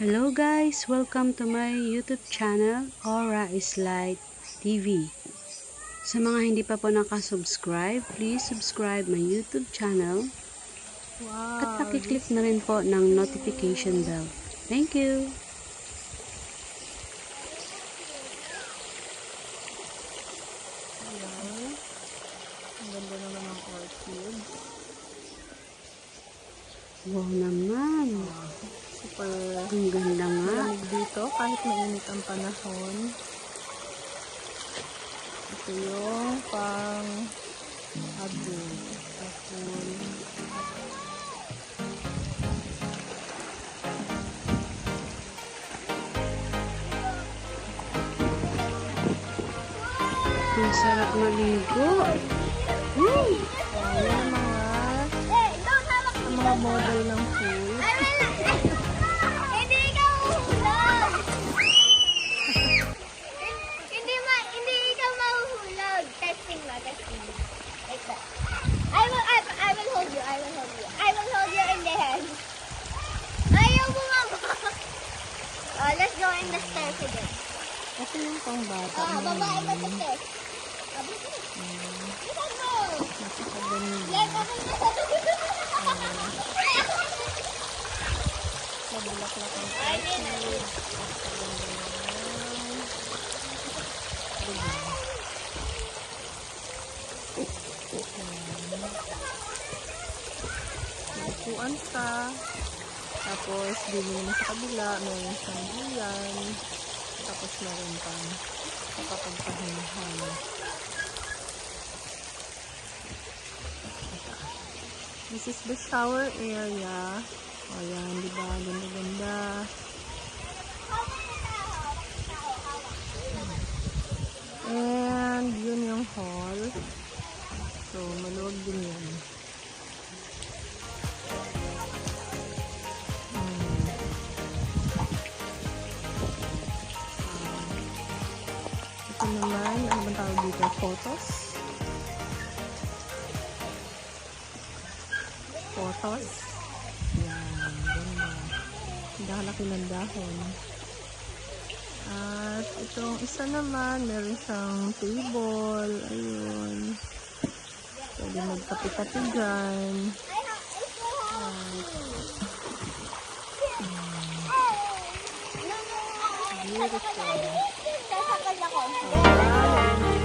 Hello guys, welcome to my YouTube channel, Aura is Light TV. Sa mga hindi pa po nakasubscribe, please subscribe my YouTube channel Wow. at pakiclick na rin po ng notification bell. Thank you! Ayan. Ang ganda naman ng orchid. Wow naman! Super Ang ganda nga! malamig dito kahit mainit ang panahon. Ito yung pang abo. Apple. Ang sarap maligo! Woo! Let's go in the stairs again. Ito yung pang bata. Oh, babae ka sa stairs. Na Mabulaklak ang Ay, hindi na. Upuan ka. Tapos, dito naman sa kabila, meron siyang buyan. Tapos, meron pang kapapagpahingahan. This is the shower area. O yan, di ba? Ganda-ganda. Ito naman, ano bang tawag dito? Photos? Photos? Yan, ganda. Dahalaki ng dahon. At itong isa naman, meron siyang table. Ayun. Pwede magkape-kape dyan. Beautiful. 大家好我